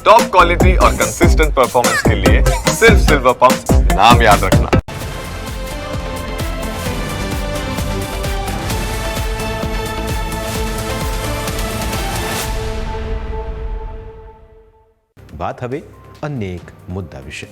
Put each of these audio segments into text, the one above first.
Top quality और consistent performance के लिए सिर्फ सिल्वर पंप नाम याद रखना વાત હવે અન્ય એક મુદ્દા વિશે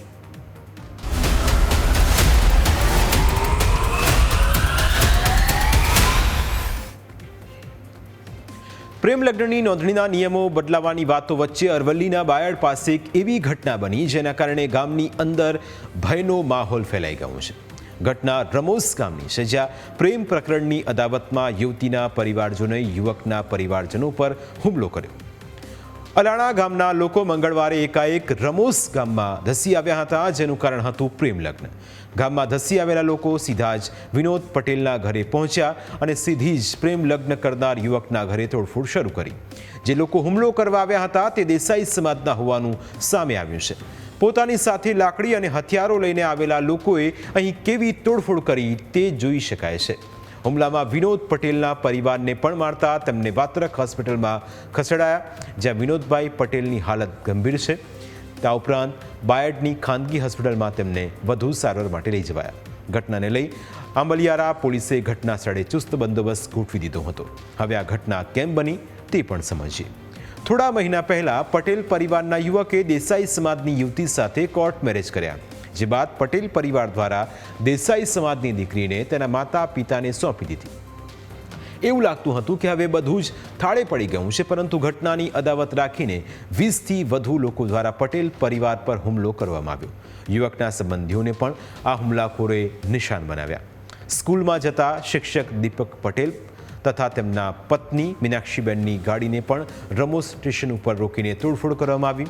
પ્રેમ લગ્નની નોંધણીના નિયમો બદલાવાની વાતો વચ્ચે અરવલ્લીના બાયડ પાસે એક એવી ઘટના બની, જેના કારણે ગામની અંદર ભયનો માહોલ ફેલાઈ ગયો છે. ઘટના રમોસ ગામની છે, જ્યાં પ્રેમ પ્રકરણની અદાવતમાં યુવતીના પરિવારજનોએ યુવકના પરિવારજનો પર હુમલો કર્યો. અલાણા ગામના લોકો મંગળવારે એકાએક રમોસ ગામમાં ધસી આવ્યા હતા, જેનું કારણ હતું પ્રેમ લગ્ન. ગામમાં ધસી આવેલા લોકો સીધા જ વિનોદ પટેલના ઘરે પહોંચ્યા અને સીધી જ પ્રેમ લગ્ન કરનાર યુવકના ઘરે તોડફોડ શરૂ કરી. જે લોકો હુમલો કરવા આવ્યા હતા, તે દેસાઈ સમાજના હોવાનું સામે આવ્યું છે. પોતાની સાથે લાકડી અને હથિયારો લઈને આવેલા લોકોએ અહીં કેવી તોડફોડ કરી તે જોઈ શકાય છે. હુમલામાં વિનોદ પટેલના પરિવારને પણ મારતા તેમને વાત્રક હોસ્પિટલમાં ખસેડાયા, જ્યાં વિનોદભાઈ પટેલની હાલત ગંભીર છે. આ ઉપરાંત બાયડની ખાનગી હોસ્પિટલમાં તેમને વધુ સારવાર માટે લઈ જવાયા. ઘટનાને લઈ આંબલિયારા પોલીસે ઘટના સ્થળે ચુસ્ત બંદોબસ્ત ગોઠવી દીધો હતો. હવે આ ઘટના કેમ બની તે પણ સમજીએ. થોડા મહિના પહેલા પટેલ પરિવારના યુવકે દેસાઈ સમાજની યુવતી સાથે કોર્ટ મેરેજ કર્યા. જે બાદ પટેલ પરિવાર દ્વારા દેસાઈ સમાજની દીકરીને તેના માતા પિતાને સોંપી દીધી. એવું લાગતું હતું કે હવે બધું જ થાળે પડી ગયું છે, પરંતુ ઘટનાની અદાવત રાખીને વીસથી વધુ લોકો દ્વારા પટેલ પરિવાર પર હુમલો કરવામાં આવ્યો. યુવકના સંબંધીઓને પણ આ હુમલાખોરે નિશાન બનાવ્યા. સ્કૂલમાં જતા શિક્ષક દીપક પટેલ તથા તેમના પત્ની મીનાક્ષીબેનની ગાડીને પણ રમો સ્ટેશન ઉપર રોકીને તોડફોડ કરવામાં આવી.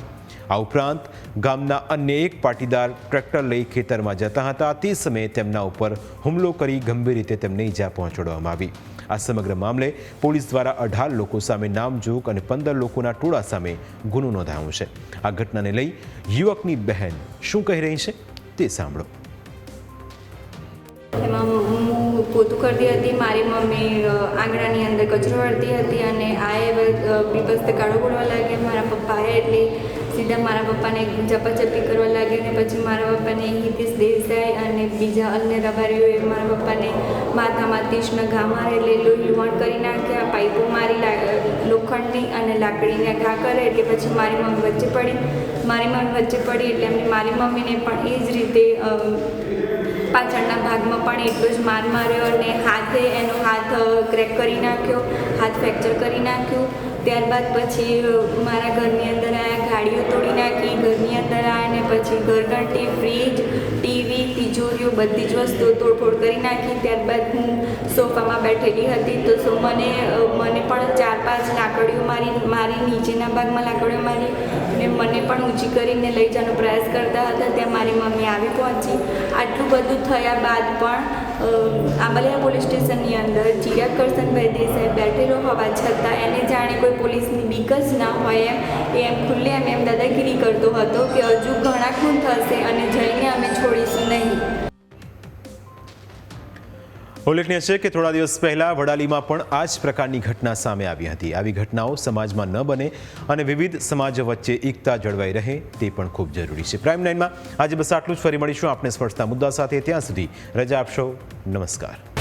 આ ઉપરાંત ગામના અન્ય એક પાટીદાર ટ્રેક્ટર લઈ ખેતરમાં જતા હતા. તે સમયે તેમના ઉપર હુમલો કરી ગંભીર રીતે તેમને ઈજા પહોંચાડવામાં આવી. આ સમગ્ર મામલે પોલીસ દ્વારા અઢાર લોકો સામે નામજોગ અને પંદર લોકોના ટોળા સામે ગુનો નોંધાયો છે. આ ઘટનાને લઈ યુવકની બહેન શું કહી રહી છે તે સાંભળો. એમાં હું પોતું કરતી હતી. મારી મમ્મી આંગણાની અંદર કચરો વાળતી હતી અને આ એ બીભત્સ કાઢો બોલવા લાગ્યા. મારા પપ્પાએ એટલે સીધા મારા પપ્પાને ઝપાઝપી કરવા લાગી અને પછી મારા પપ્પાને હિતેશ દેસાઈ અને બીજા અન્ય રબારીઓએ મારા પપ્પાને માથામાં તીક્ષ્ણ ઘા મારે એટલે લોહી લુહાણ કરી નાખ્યા, પાઇપો મારી લોખંડની અને લાકડીને ઘા કરે એટલે પછી મારી મમ્મી વચ્ચે પડી. મારી મમ્મી વચ્ચે પડી એટલે એમને મારી મમ્મીને પણ એ જ રીતે પાછળના ભાગમાં પણ એટલો જ માર માર્યો અને હાથે એનો હાથ ક્રેક કરી નાખ્યો. હાથ ફ્રેક્ચર કરી નાખ્યું. ત્યારબાદ પછી મારા ઘરની અંદર આ ગાડીઓ તોડી નાખી. ઘરની અંદર આ અને પછી ઘરઘંટી ફ્રીજ ટીવી તિજોરીઓ, બધી જ વસ્તુઓ તોડફોડ કરી નાખી. ત્યારબાદ હું સોફામાં બેઠેલી હતી. તો સો મને અ, મને પણ ચાર પાંચ લાકડીઓ મારી મારી નીચેના ભાગમાં લાકડીઓ મારી અને મને પણ ઊંચી કરીને લઈ જવાનો પ્રયાસ કરતા હતા. ત્યાં મારી મમ્મી આવી પહોંચી. આટલું બધું થયા બાદ પણ આંબલિયા પોલીસ સ્ટેશનની અંદર ચિરાગ કરસનભાઈ દેસાઈ બેઠેલો હોવા છતાં એને જાણે કોઈ પોલીસની બીક જ ના હોય એમ, એ એમ ખુલ્લે એમ એમ દાદાગીરી કરતો હતો કે હજુ ઘણા ખૂન થશે અને જઈને અમે છોડીશું નહીં. ઉલ્લેખનીય છે કે થોડા દિવસ પહેલા વડાલીમાં પણ આ જ પ્રકારની ઘટના સામે આવી હતી. આવી ઘટનાઓ સમાજમાં ન બને અને વિવિધ સમાજ વચ્ચે એકતા જળવાઈ રહે તે પણ ખૂબ જરૂરી છે. પ્રાઇમ નાઇનમાં આજે બસ આટલું જ. ફરી મળીશું. આપણે સ્પર્શતા મુદ્દા સાથે ત્યાં સુધી રજા આપશો. નમસ્કાર.